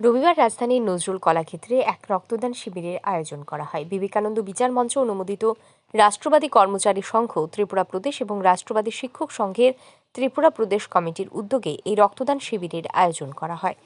রবিবার রাজধানীর নজরুল কলাক্ষেত্রে এক রক্তদান শিবিরের আয়োজন করা হয়। বিবেকানন্দ বিচার মঞ্চ অনুমোদিত রাষ্ট্রবাদী কর্মচারী সংঘ, ত্রিপুরা প্রদেশ এবং রাষ্ট্রবাদী শিক্ষক সংঘের ত্রিপুরা প্রদেশ কমিটির উদ্যোগে এই রক্তদান শিবিরের আয়োজন করা হয়।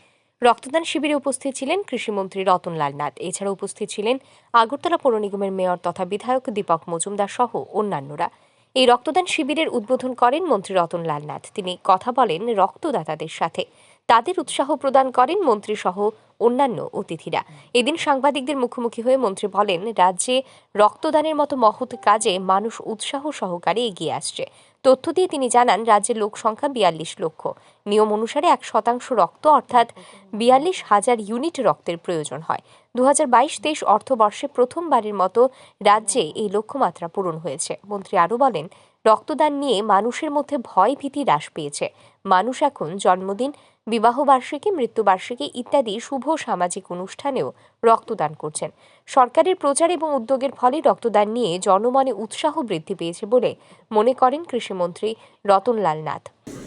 রক্তদান শিবিরে উপস্থিত ছিলেন কৃষিমন্ত্রী রতনলাল নাথ। এছাড়া উপস্থিত ছিলেন আগরতলা পৌর নিগমের মেয়র তথা বিধায়ক দীপক মজুমদার সহ অন্যান্যরা। এই রক্তদান শিবিরের উদ্বোধন করেন মন্ত্রী রতনলাল নাথ। তিনি কথা বলেন রক্তদাতাদের সাথে। তাদের উৎসাহ প্রদান করেন মন্ত্রী সহ অন্যান্য অতিথিরা। এদিন সাংবাদিকদের মুখোমুখি হয়ে মন্ত্রী বলেন, রাজ্যে রক্তদানের মতো মহৎ কাজে মানুষ উৎসাহ সহকারে এগিয়ে আসছে। তথ্য দিয়ে তিনি জানান, রাজ্যের লোক সংখ্যা বিয়াল্লিশ লক্ষ। নিয়ম অনুসারে এক শতাংশ রক্ত, অর্থাৎ বিয়াল্লিশ হাজার ইউনিট রক্তের প্রয়োজন হয়। দু হাজার বাইশ তেইশ অর্থবর্ষে প্রথমবারের মতো রাজ্যে এই লক্ষ্যমাত্রা পূরণ হয়েছে। মন্ত্রী আরও বলেন, রক্তদান নিয়ে মানুষের মধ্যে ভয় ভীতি হ্রাস পেয়েছে। মানুষ এখন জন্মদিন, বিবাহবার্ষিকী, মৃত্যুবার্ষিকী ইত্যাদি শুভ সামাজিক অনুষ্ঠানেও রক্তদান করছেন। সরকারের প্রচার এবং উদ্যোগের ফলে রক্তদান নিয়ে জনমনে উৎসাহ বৃদ্ধি পেয়েছে বলে মনে করেন কৃষিমন্ত্রী রতনলাল নাথ।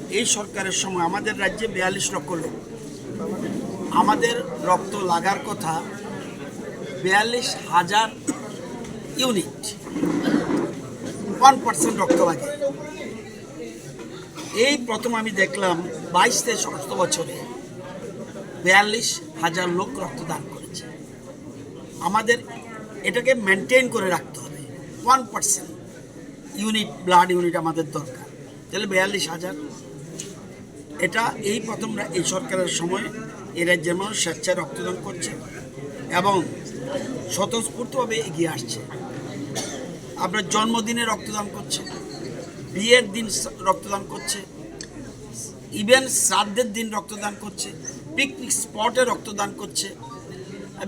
এই সরকারের সময় আমাদের রাজ্যে বিয়াল্লিশ লক্ষ লোক। আমাদের রক্ত লাগার কথা বিয়াল্লিশ হাজার ইউনিট। ওয়ান পার্সেন্ট রক্ত লাগে। এই প্রথম আমি দেখলাম বাইশ থেকে সমস্ত বছরে বিয়াল্লিশ হাজার লোক রক্তদান করেছে। আমাদের এটাকে মেনটেন করে রাখতে হবে। One percent unit blood unit আমাদের দরকার। তাহলে বিয়াল্লিশ হাজার। এটা এই প্রথমরা এই সরকারের সময় এই রাজ্যের মানুষ স্বেচ্ছায় রক্তদান করছে এবং স্বতঃস্ফূর্তভাবে এগিয়ে আসছে। আপনার জন্মদিনে রক্তদান করছে। বিয়ের দিন রক্তদান করছে ইভেন শ্রাদ্ধের দিন রক্তদান করছে পিকনিক স্পটে রক্তদান করছে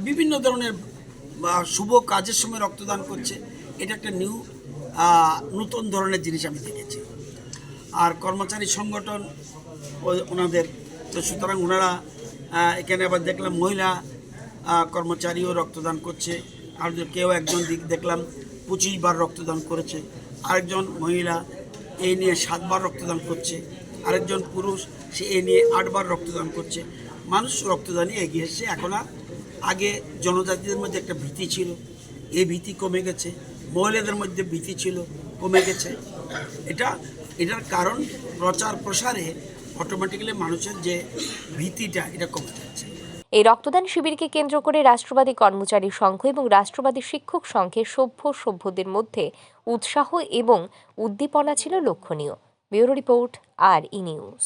বিভিন্ন ধরনের শুভ কাজের সময় রক্তদান করছে। এটা একটা নিউ নতুন ধরনের জিনিস আমি দেখেছি। আর কর্মচারী সংগঠন ওনাদের, তো সুতরাং ওনারা এখানে আবার দেখলাম মহিলা কর্মচারীও রক্তদান করছে। আর কেউ একজন দিক দেখলাম পঁচিশ বার রক্তদান করেছে। আরেকজন মহিলা এই নিয়ে সাতবার রক্তদান করছে। আরেকজন পুরুষ, সে এ নিয়ে আটবার রক্তদান করছে। মানুষ রক্তদানে এগিয়ে এসছে। এখন আর আগে জনজাতিদের মধ্যে একটা ভীতি ছিল। এই ভীতি কমে গেছে। মহিলাদের মধ্যে ভীতি ছিল, কমে গেছে। এটা, এটার কারণ প্রচার প্রসারে অটোমেটিক্যালি মানুষের যে ভীতিটা, এটা কমে যাচ্ছে। এই রক্তদান শিবিরকে কেন্দ্র করে রাষ্ট্রবাদী কর্মচারী সংঘ এবং রাষ্ট্রবাদী শিক্ষক সংঘের সভ্য সভ্যদের মধ্যে উৎসাহ এবং উদ্দীপনা ছিল লক্ষণীয়। ব্যুরো রিপোর্ট, আর ই নিউজ।